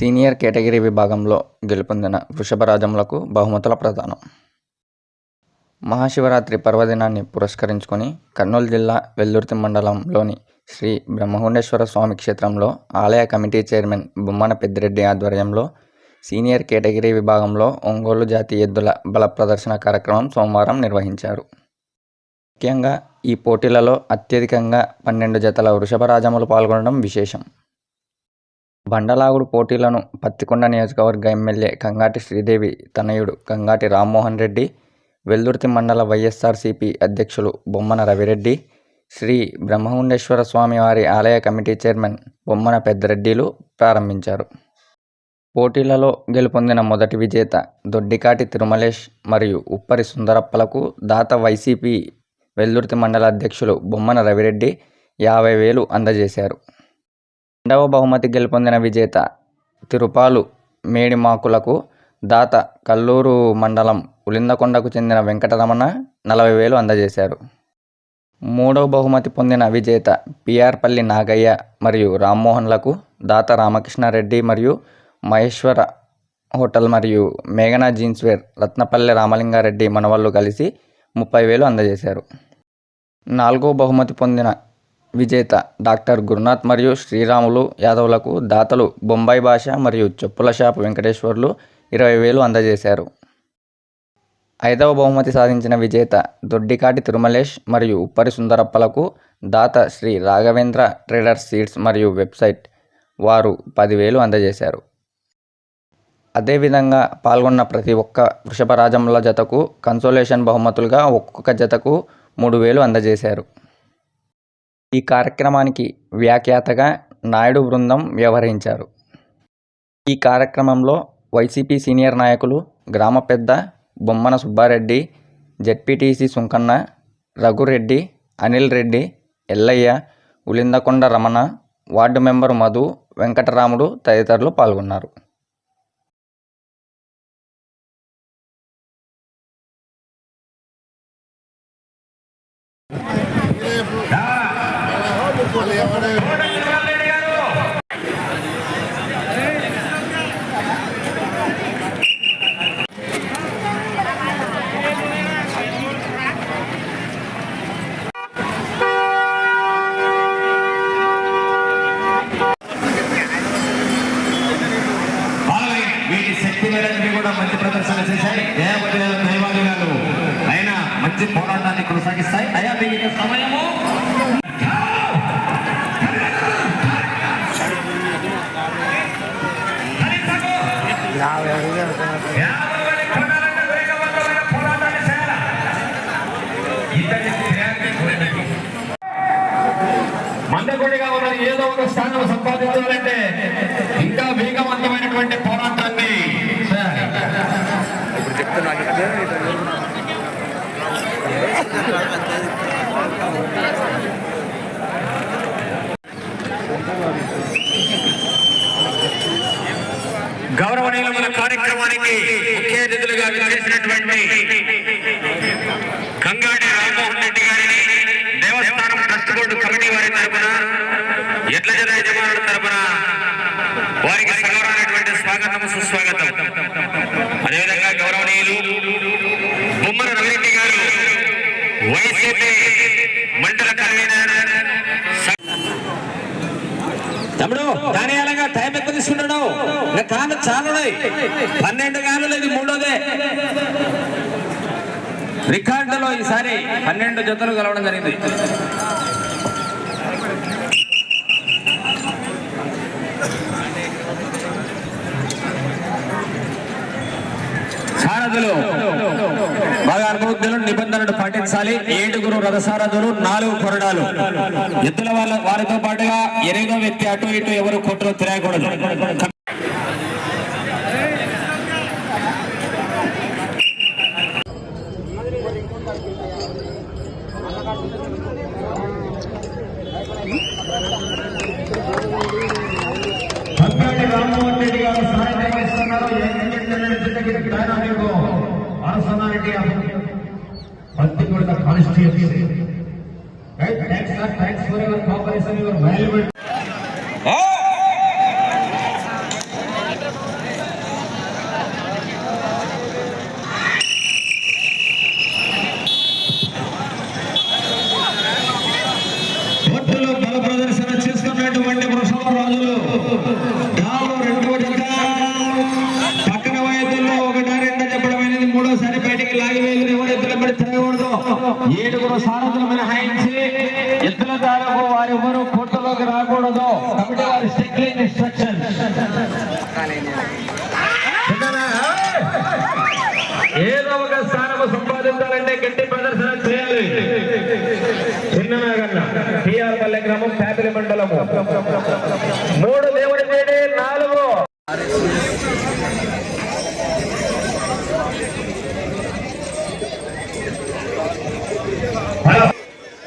Senior category విభాగంలో గెలుపొందిన వృషభరాజములకు బహుమతుల ప్రదానం. మహాశివరాత్రి పర్వదినాన్ని పురస్కరించుకొని కర్నూలు జిల్లా వెల్లుర్తి మండలంలోని శ్రీ బ్రహ్మగుండేశ్వర స్వామి క్షేత్రంలో ఆలయ కమిటీ చైర్మన్ బొమ్మన పెద్దిరెడ్డి ఆధ్వర్యంలో సీనియర్ కేటగిరీ విభాగంలో ఒంగోలు జాతి ఎద్దుల బల ప్రదర్శన కార్యక్రమం సోమవారం నిర్వహించారు. ముఖ్యంగా ఈ పోటీలలో అత్యధికంగా పన్నెండు జతల వృషభరాజములు పాల్గొనడం విశేషం. బండలాగుడు పోటీలను పత్తికొండ నియోజకవర్గ ఎమ్మెల్యే కంగాటి శ్రీదేవి తనయుడు కంగాటి రామ్మోహన్ రెడ్డి వెల్దుర్తి మండల వైఎస్ఆర్సీపీ అధ్యక్షులు బొమ్మన రవిరెడ్డి శ్రీ బ్రహ్మగుండేశ్వర స్వామి వారి ఆలయ కమిటీ చైర్మన్ బొమ్మన పెద్దరెడ్డిలు ప్రారంభించారు. పోటీలలో గెలుపొందిన మొదటి విజేత దొడ్డికాటి తిరుమలేష్ మరియు ఉప్పరి సుందరప్పలకు దాత వైసీపీ వెల్దుర్తి మండల అధ్యక్షులు బొమ్మన రవిరెడ్డి యాభై వేలు అందజేశారు. రెండవ బహుమతి గెలుపొందిన విజేత తిరుపాలు మేడిమాకులకు దాత కల్లూరు మండలం ఉలిందకొండకు చెందిన వెంకటరమణ నలభై వేలు అందజేశారు. మూడవ బహుమతి పొందిన విజేత పిఆర్పల్లి నాగయ్య మరియు రామ్మోహన్లకు దాత రామకృష్ణారెడ్డి మరియు మహేశ్వర హోటల్ మరియు మేఘనా జీన్స్వేర్ రత్నపల్లె రామలింగారెడ్డి మనవళ్ళు కలిసి ముప్పై వేలు అందజేశారు. నాలుగో బహుమతి పొందిన విజేత డాక్టర్ గురునాథ్ మరియు శ్రీరాములు యాదవులకు దాతలు బొంబాయి భాష మరియు చెప్పుల షాప్ వెంకటేశ్వర్లు ఇరవై వేలు అందజేశారు. ఐదవ బహుమతి సాధించిన విజేత దొడ్డికాటి తిరుమలేష్ మరియు ఉప్పరి సుందరప్పలకు దాత శ్రీ రాఘవేంద్ర ట్రేడర్స్ సీడ్స్ మరియు వెబ్సైట్ వారు పదివేలు అందజేశారు. అదేవిధంగా పాల్గొన్న ప్రతి ఒక్క వృషభరాజముల జతకు కన్సోలేషన్ బహుమతులుగా ఒక్కొక్క జతకు మూడు వేలు అందజేశారు. ఈ కార్యక్రమానికి వ్యాఖ్యాతగా నాయుడు బృందం వ్యవహరించారు. ఈ కార్యక్రమంలో వైసీపీ సీనియర్ నాయకులు గ్రామ పెద్ద Bommana Subbareddy ZPTC Sunkanna Raghureddy Anil Reddy Yellaiah Ulindakonda Ramana ward member Madhu Venkataramudu తదితరులు పాల్గొన్నారు. ప్రదర్శన చేశాయి. దేవటి దైవాలయాలు. అయినా మంచి పోరాటాన్ని కొనసాగిస్తాయి. అయా మీకు సమయము స్థానం సంపాదించాలంటే ఇంకా వేగవంతమైనటువంటి పోరాటాన్ని గౌరవనీయుల మన కార్యక్రమానికి ముఖ్య అతిథులుగా విచ్చేసినటువంటి కంగాడి రామ్మోహన్ రెడ్డి గారిని దేవస్థానం ట్రస్ట్ బోర్డు కమిటీ వారి తరపున ఎడ్ల జన యజమానుల తరపున వారికి సగౌరవమైనటువంటి స్వాగతం సుస్వాగతం అదేవిధంగా గౌరవనీయులు బొమ్మల రవిరెడ్డి గారు వైసీపీ మండల కన్వీనర్ తమ్ముడు దానియాలంగా టైం ఎక్కువ తీసుకుంటాడు ఇంకా కాను చాలా పన్నెండు కానులు ఇది మూడోదే. రికార్డులో ఈసారి పన్నెండు జతలు కలవడం జరిగింది. సారథులు బాగా అనుభవజ్ఞులు నిబంధనలు పాటించాలి. ఏడుగురు రథసారథులు నాలుగు కొరడాలు. ఎద్దుల వాళ్ళ వారితో పాటుగా ఎనిమిదో వ్యక్తి అటు ఇటు ఎవరు కొట్టులో తిరగకూడదు. ಗಯಾ ಭಕ್ತಿ ಕೊಡದ constituency right tax or tax for our cooperation ever wild వారి ఏదో ఒక స్థానము సంపాదించాలంటే గట్టి ప్రదర్శన చేయాలి. చిన్ననాగన్న టిఆర్ పల్లె గ్రామం ప్యాపిలి మండలము. మూడు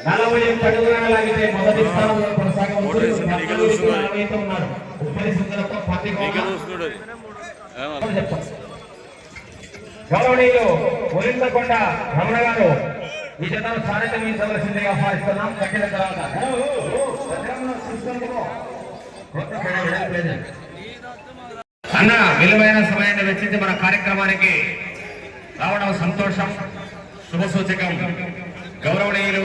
నలభై లాగితే మొదటి స్థానంలో కొనసాగవచ్చు గౌరవనీయులు రమణ గారు ఈ జతను సారథ్యం వహించవలసిందిగా ఆహ్వానిస్తున్నాం. కట్టిన తర్వాత అన్న విలువైన సమయాన్ని వెచ్చించి మన కార్యక్రమానికి రావడం సంతోషం శుభ సూచకం గౌరవనీయులు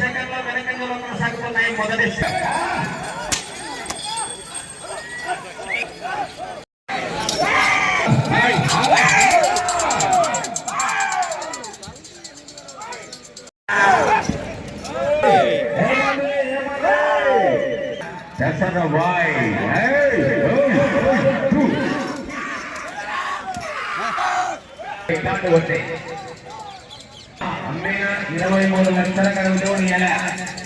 సెకండ్ల వెనకంజలో కొనసాగుతున్నాయి మొదటి అమ్మయ్య ఇరవై మూడు లక్షల కలుగుతూ ఎలా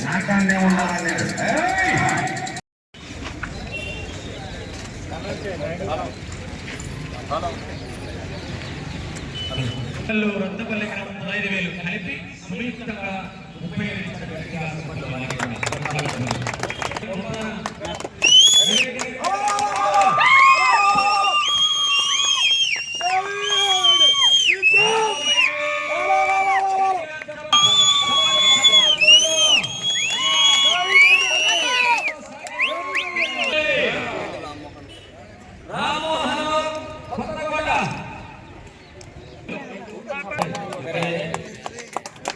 నాకాన్నే ఉండాలన్నాడు రద్దపల్లి గ్రామం పదహైదు వేలు కలిపి సంయుక్తంగా ముప్పై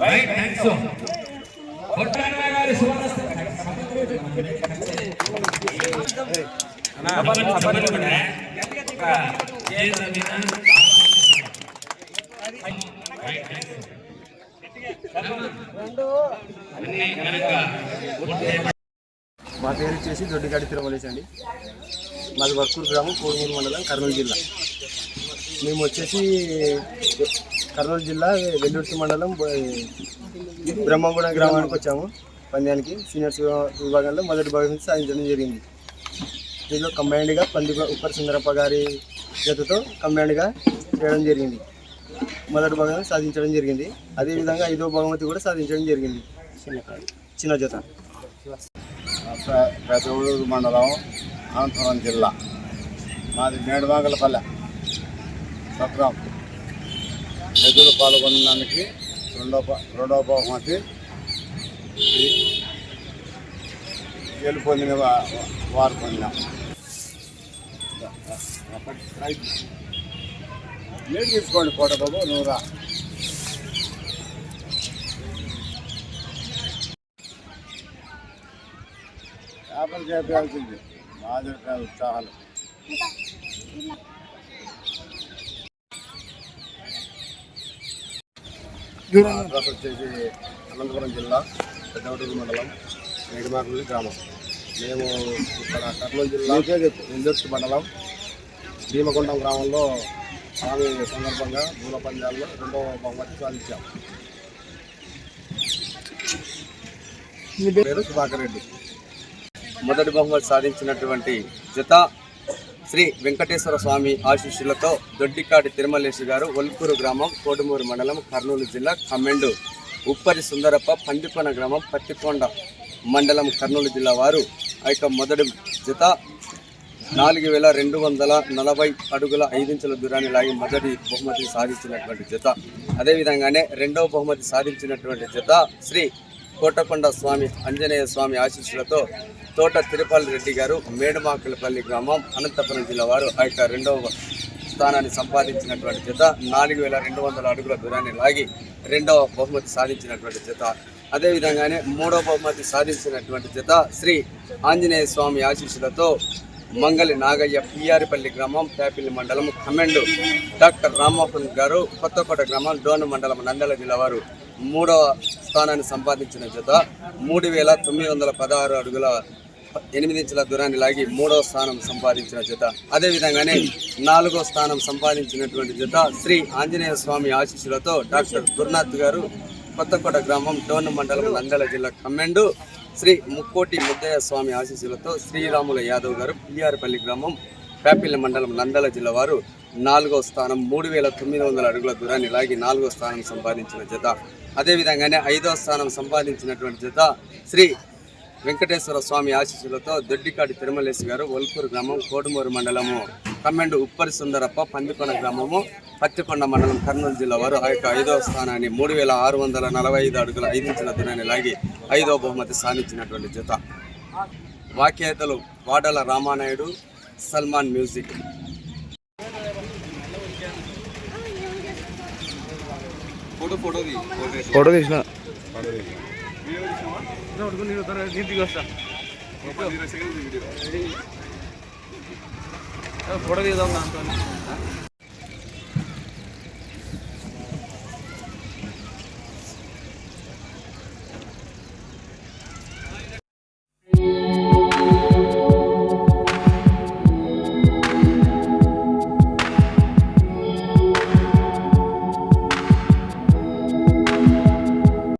రైట్ థ్యాంక్స్ కొట్టాన గారి సువర్ణ మా పేరు వచ్చేసి దొడ్డిగాడి తిరుమలేశ్ అండి. మాది వర్కూరు గ్రామం కోడుమూరు మండలం కర్నూలు జిల్లా. మేము వచ్చేసి కర్నూలు జిల్లా వెల్లుర్తి మండలం బ- బ్రహ్మగూడెం గ్రామానికి వచ్చాము. పంద్యానికి సీనియర్స్ విభాగంలో మొదటి భాగం సాధించడం జరిగింది. దీనిలో కంబైన్డ్గా పంది ఉప్పర సుందరప్ప గారి జతతో కంబైన్డ్గా చేయడం జరిగింది. మొదటి భాగం సాధించడం జరిగింది. అదేవిధంగా ఐదో బహుమతి కూడా సాధించడం జరిగింది. చిన్న జత. పెదవూరు మండలం అనంతపురం జిల్లా. మాది మేడవాగలపల్లె. సత్రం. ఎదురు పాల్గొనడానికి రెండవ రెండవ బహుమతి. గెలుపొందిన వారు పొందినాం నీళ్ళు తీసుకోండి కోట బాబు నువ్వు రా. వ్యాపారం చేయాల్సింది. మాదిరి ఉత్సాహాలు. అడ్రస్ వచ్చేసి అనంతపురం జిల్లా పెద్దవటూరు మండలం నేడిమాకులు గ్రామం. మేము ఇక్కడ కర్నూలు జిల్లా ఇందర్తి మండలం భీమకొండం గ్రామంలో స్వామి సందర్భంగా మూల పంజాల్లో రెండవ బహుమతి సాధించాం. పేరు సుధాకర్ రెడ్డి. మొదటి బహుమతి సాధించినటువంటి జత శ్రీ వెంకటేశ్వర స్వామి ఆశీస్సులతో దొడ్డికాటి తిరుమలేశు గారు ఒల్కూరు గ్రామం కోటమూరు మండలం కర్నూలు జిల్లా ఖమ్మెండు ఉప్పరి సుందరప్ప పందికొండ గ్రామం పత్తికొండ మండలం కర్నూలు జిల్లా వారు. ఆ యొక్క మొదటి జత నాలుగు వేల రెండు వందల నలభై అడుగుల ఐదించుల దూరాన్ని లాగి మొదటి బహుమతి సాధించినటువంటి జత. అదేవిధంగానే రెండవ బహుమతి సాధించినటువంటి జత శ్రీ కోటకొండ స్వామి ఆంజనేయ స్వామి ఆశీస్సులతో తోట తిరుపల్లి రెడ్డి గారు మేడమాకలపల్లి గ్రామం అనంతపురం జిల్లా వారు ఆ యొక్క రెండవ స్థానాన్ని సంపాదించినటువంటి చేత నాలుగు వేల రెండు వందల అడుగుల దూరాన్ని లాగి రెండవ బహుమతి సాధించినటువంటి చేత అదేవిధంగానే మూడవ బహుమతి సాధించినటువంటి చేత శ్రీ ఆంజనేయ స్వామి ఆశీస్సులతో మంగళి నాగయ్య పిఆర్పల్లి గ్రామం పేపల్లి మండలం కమెండు డాక్టర్ రామ్మోహన్ గారు కొత్తకోట గ్రామం డోను మండలం నంద్యాల జిల్లా వారు మూడవ స్థానాన్ని సంపాదించిన చేత మూడు వేల తొమ్మిది వందల పదహారు అడుగుల ఎనిమిది ఇంచుల దూరాన్ని లాగి మూడో స్థానం సంపాదించిన జత. అదేవిధంగానే నాలుగో స్థానం సంపాదించినటువంటి జత శ్రీ ఆంజనేయ స్వామి ఆశీస్సులతో డాక్టర్ గురునాథ్ గారు కొత్తకోట గ్రామం టోన్ మండలం నంద్యాల జిల్లా కమ్మెండు శ్రీ ముక్కోటి ముద్దయ్య స్వామి ఆశీస్సులతో శ్రీరాముల యాదవ్ గారు పిఆర్పల్లి గ్రామం పేపిల్లి మండలం నంద్యాల జిల్లా వారు నాలుగో స్థానం మూడు వేల తొమ్మిది వందల అడుగుల దూరాన్ని లాగి నాలుగో స్థానం సంపాదించిన జత. అదేవిధంగానే ఐదో స్థానం సంపాదించినటువంటి జత శ్రీ వెంకటేశ్వర స్వామి ఆశీస్సులతో దొడ్డికాటి తిరుమలేశి గారు ఒల్కూరు గ్రామం కోడుమూరు మండలము కమ్మెండు ఉప్పరి సుందరప్ప పందికొండ గ్రామము పత్తికొండ మండలం కర్నూలు జిల్లా వారు ఆ యొక్క ఐదవ స్థానాన్ని మూడు వేల ఆరు వందల నలభై ఐదు అడుగుల ఐదు ఇంచుల దూరాన్ని లాగి ఐదవ బహుమతి సాధించినటువంటి జత. వాక్యేతలు వాడల రామానాయుడు సల్మాన్ మ్యూజిక్. ఫోటో తీసిన. ఫోటో తీద్దాం దాంతో